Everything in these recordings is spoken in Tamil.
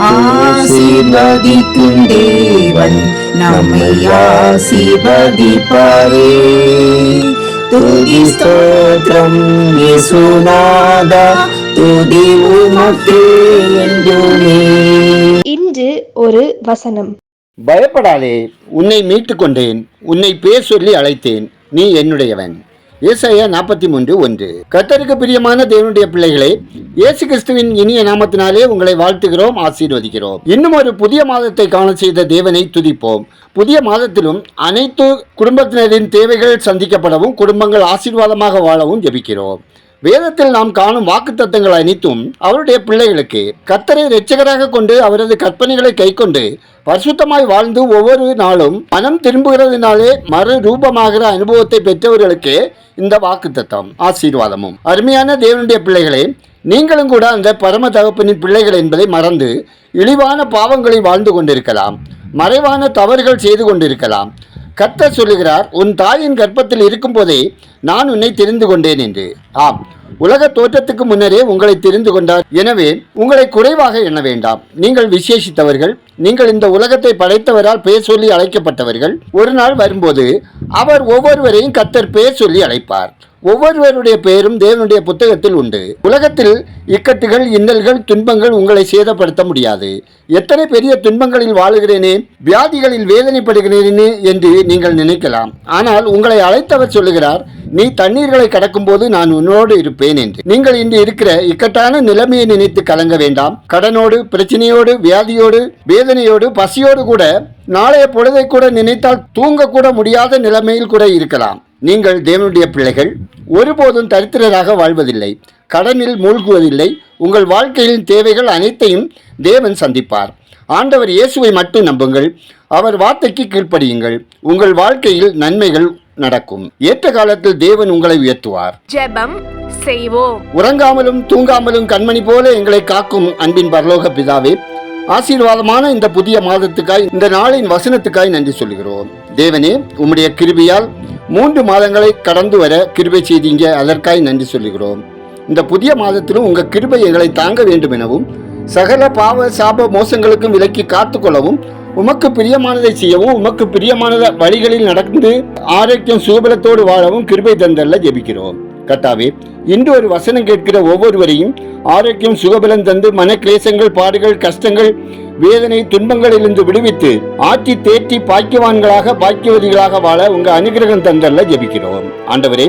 ஆசீர்வதிக்கும் தேவன் நம்மை ஆசீர்வதிப்பாரே. துதி ஸ்தோத்திரம் இயேசுநாதா துதி உமக்கே என்றுமே. இன்று ஒரு வசனம். பயப்படாதே உன்னை மீட்டுக் கொண்டேன் உன்னை பேர் சொல்லி அழைத்தேன் நீ என்னுடையவன். ஏசாயா நாற்பத்தி மூன்று ஒன்று. கத்தருக்கு பிரியமான தேவனுடைய பிள்ளைகளே இயேசு கிறிஸ்துவின் இனிய நாமத்தினாலே உங்களை வாழ்த்துகிறோம் ஆசீர்வதிக்கிறோம். இன்னும் ஒரு புதிய மாதத்தை காண செய்த தேவனை துதிப்போம். புதிய மாதத்திலும் அனைத்து குடும்பத்தினரின் தேவைகள் சந்திக்கப்படவும் குடும்பங்கள் ஆசீர்வாதமாக வாழவும் ஜெபிக்கிறோம். வேதத்தில் நாம் காணும் வாக்குத்தத்தங்கள் அனைத்தும் அவருடைய பிள்ளைகளுக்கு கத்தரை இரட்சகராக கொண்டு அவரது கற்பனைகளை கைக்கொண்டு பரிசுத்தமாய் வாழ்ந்து ஒவ்வொரு நாளும் மனம் திரும்புகிறதுனாலே மறு ரூபமாகிற அனுபவத்தை பெற்றவர்களுக்கு இந்த வாக்குத்தத்தம் ஆசீர்வாதமும். அருமையான தேவனுடைய பிள்ளைகளே நீங்களும் கூட அந்த பரம தகப்பனின் பிள்ளைகள் என்பதை மறந்து இழிவான பாவங்களை வாழ்ந்து கொண்டிருக்கலாம். மறைவான தவறுகள் செய்து கொண்டிருக்கலாம். கர்த்தர் சொல்லுகிறார் உன் தாயின் கர்ப்பத்தில் இருக்கும்போதே நான் உன்னை தெரிந்து கொண்டேன் என்று. ஆம். உலக தோற்றத்துக்கு முன்னரே உங்களை தெரிந்து கொண்டார். எனவே உங்களை குறைவாக எண்ண வேண்டாம். நீங்கள் விசேஷித்தவர்கள் நீங்கள் இந்த உலகத்தை படைத்தவரால் பெயர் சொல்லி அழைக்கப்பட்டவர்கள். ஒரு நாள் வரும்போது அவர் ஒவ்வொருவரையும் கத்தர் பெயர் சொல்லி அழைப்பார். ஒவ்வொருவருடைய பெயரும் தேவனுடைய புத்தகத்தில் உண்டு. உலகத்தில் இக்கட்டுகள் இன்னல்கள் துன்பங்கள் உங்களை சேதப்படுத்த முடியாது. எத்தனை பெரிய துன்பங்களில் வாழுகிறேனே வியாதிகளில் வேதனைப்படுகிறேனே என்று நீங்கள் நினைக்கலாம். ஆனால் உங்களை அழைத்தவர் சொல்லுகிறார் நீ தண்ணீர்களை கடக்கும்போது நான் உன்னோடு இருப்பேன் என்று. நீங்கள் இன்று இருக்கிற இக்கட்டான நிலைமையை நினைத்து கலங்க வேண்டாம். கடனோடு பிரச்சனையோடு வியாதியோடு வேதனையோடு பசியோடு கூட நாளைய பொழுதை கூட நினைத்தால் தூங்கக்கூட முடியாத நிலைமையில் கூட இருக்கலாம். நீங்கள் தேவனுடைய பிள்ளைகள் ஒருபோதும் தரித்திரராக வாழ்வதில்லை கடனில் மூழ்குவதில்லை உங்கள் வாழ்க்கையின் தேவைகள் அனைத்தையும் தேவன் சந்திப்பார். ஆண்டவர் இயேசுவை மட்டும் நம்புங்கள் அவர் வார்த்தைக்கு கீழ்ப்படியுங்கள் உங்கள் வாழ்க்கையில் நன்மைகள் நடக்கும். ஏற்ற காலத்தில் தேவன் உங்களை உயர்த்துவார். ஜெபம் செய்வோம். உறங்காமலும் தூங்காமலும் கண்மணி போல எங்களை காக்கும் அன்பின் பரலோக பிதாவே ஆசீர்வாதமான இந்த புதிய மாதத்துக்காய் இந்த நாளின் வசனத்துக்காய் நன்றி சொல்கிறோம் தேவனே உம்முடைய கிருபையால் மூன்று மாதங்களை கடந்து வர கிருபை செய்தீங்க. அதற்காய் நன்றி சொல்லுகிறோம். இந்த புதிய மாதத்திலும் உங்க கிருபை எங்களை தாங்க வேண்டும் எனவும் சகல பாவ சாப மோசங்களுக்கும் விலக்கி காத்துக்கொள்ளவும் உமக்கு பிரியமானதை செய்யவும் உமக்கு பிரியமானத வழிகளில் நடந்து ஆரோக்கியம் சுயபலத்தோடு வாழவும் கிருபை தந்தல்ல ஜெபிக்கிறோம். கட்டாவே இன்று ஒரு வசனம் கேட்கிற ஒவ்வொருவரையும் ஆரோக்கியம் சுகபலம் தந்து மன கிளேசங்கள் பாடுகள் கஷ்டங்கள் வேதனை துன்பங்களிலிருந்து விடுவித்து ஆற்றி தேற்றி பாக்கியவான்களாக பாக்கியவதிகளாக வாழ உங்க அனுகிரகம் தந்தல்ல ஜெபிக்கிறோம். ஆண்டவரே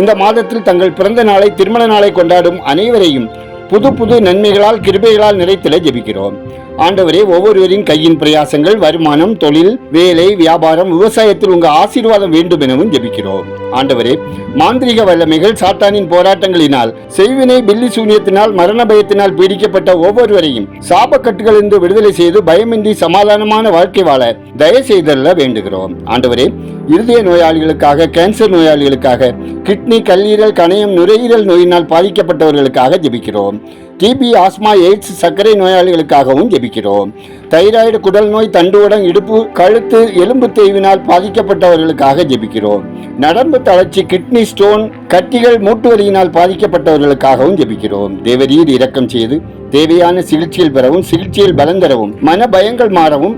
இந்த மாதத்தில் தங்கள் பிறந்த நாளை திருமண நாளை கொண்டாடும் அனைவரையும் புது புது நன்மைகளால் கிருபைகளால் நிறைத்திட ஜெபிக்கிறோம். ஆண்டவரே ஒவ்வொருவரின் கையின் பிரயாசங்கள் வருமானம் தொழில் வேலை வியாபாரம் விவசாயத்தில் உங்க ஆசீர்வாதம் வேண்டும் எனவும் ஜெபிக்கிறோம். ஆண்டவரே மாந்திரிக வல்லமைகள் சாத்தானின் போராட்டங்களினால் செய்வினை பில்லி சூனியத்தினால் மரண பயத்தினால் பீடிக்கப்பட்ட ஒவ்வொருவரையும் சாபக்கட்டுகளிலிருந்து விடுதலை செய்து பயமின்றி சமாதானமான வாழ்க்கை வாழ தயவு செய்தல்ல வேண்டுகிறோம். ஆண்டவரே இருதய நோயாளிகளுக்காக கேன்சர் நோயாளிகளுக்காக கிட்னி கல்லீரல் கணையம் நுரையீரல் நோயினால் பாதிக்கப்பட்டவர்களுக்காக ஜெபிக்கிறோம். டிபி ஆஸ்மா எய்ட்ஸ் சர்க்கரை நோயாளிகளுக்காகவும் ஜெபிக்கிறோம். தைராய்டு குடல் நோய் தண்டுவடம் இடுப்பு கழுத்து எலும்பு தேய்வினால் பாதிக்கப்பட்டவர்களுக்காக ஜெபிக்கிறோம். நரம்பு தளர்ச்சி கிட்னி ஸ்டோன் கட்டிகள் மூட்டு வலியினால் பாதிக்கப்பட்டவர்களுக்காகவும் ஜெபிக்கிறோம். தேவரீர் இரக்கம் செய்து தேவையான சிகிச்சையில் பெறவும் சிகிச்சையில் பலந்தரவும் மன பயங்கள் மாறவும்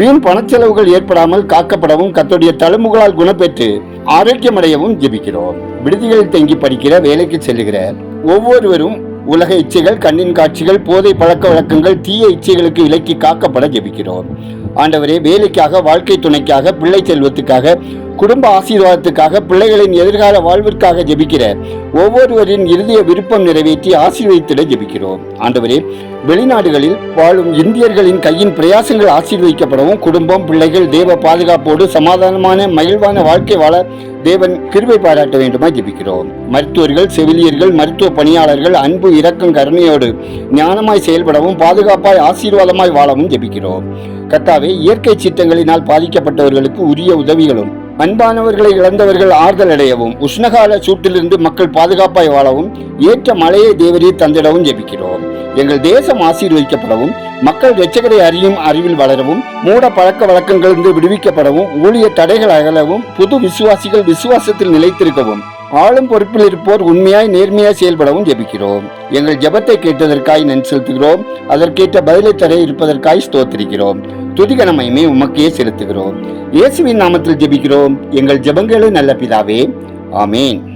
வீண் பணச்செலவுகள் ஏற்படாமல் காக்கப்படவும் கத்துடைய தழும்புகளால் குணப்பெற்று ஆரோக்கியமடையவும் ஜெபிக்கிறோம். விடுதிகளில் தங்கி படிக்கிற வேலைக்கு செல்லுகிற ஒவ்வொருவரும் உலக இச்சைகள் கண்ணின் காட்சிகள் போதை பழக்க வழக்கங்கள் தீய இச்சைகளுக்கு இலக்கி காக்கப்பட ஜெபிக்கிறோம். ஆண்டவரே வேலைக்காக வாழ்க்கை துணைக்காக பிள்ளை செல்வத்துக்காக குடும்ப ஆசீர்வாதத்துக்காக பிள்ளைகளின் எதிர்கால வாழ்விற்காக ஜெபிக்கிற ஒவ்வொருவரின் இறுதிய விருப்பம் நிறைவேற்றி ஆசீர்வதித்திட ஜெபிக்கிறோம். ஆண்டவரே வெளிநாடுகளில் வாழும் இந்தியர்களின் கையின் பிரயாசங்கள் ஆசீர்வதிக்கப்படவும் குடும்பம் பிள்ளைகள் தேவ பாதுகாப்போடு சமாதானமான மகிழ்வான வாழ்க்கை வாழ தேவன் கிருவை பாராட்ட வேண்டுமா ஜெபிக்கிறோம். மருத்துவர்கள் செவிலியர்கள் மருத்துவ பணியாளர்கள் அன்பு இரக்கம் கருணையோடு ஞானமாய் செயல்படவும் பாதுகாப்பாய் ஆசீர்வாதமாய் வாழவும் ஜெபிக்கிறோம். கத்தாவே இயற்கை சீட்டங்களினால் பாதிக்கப்பட்டவர்களுக்கு உரிய உதவிகளும் அன்பானவர்களை இழந்தவர்கள் ஆறுதல் அடையவும் உஷ்ணகால சூட்டிலிருந்து மக்கள் பாதுகாப்பாய் வாழவும் ஏற்ற மழையை தேவரே தந்திடவும் ஜெபிக்கிறோம். எங்கள் தேசம் ஆசீர்வதிக்கப்படவும் மக்கள் இரட்சகரை அறியும் அறிவில் வளரவும் மூட பழக்க வழக்கங்களிலிருந்து விடுவிக்கப்படவும் ஊழிய தடைகள் அகலவும் புது விசுவாசிகள் விசுவாசத்தில் நிலைத்திருக்கவும் ஆளும் பொறுப்பில் இருப்போர் உண்மையாய் நேர்மையாய் செயல்படவும் ஜெபிக்கிறோம். எங்கள் ஜெபத்தை கேட்டதற்காய் நன் செலுத்துகிறோம். அதற்கேற்ற பதிலை தர இருப்பதற்காய் ஸ்தோத்திருக்கிறோம். துதிகனமையுமே உமக்கே செலுத்துகிறோம். இயேசுவின் நாமத்தில் ஜெபிக்கிறோம். எங்கள் ஜெபங்களே நல்ல பிதாவே. ஆமேன்.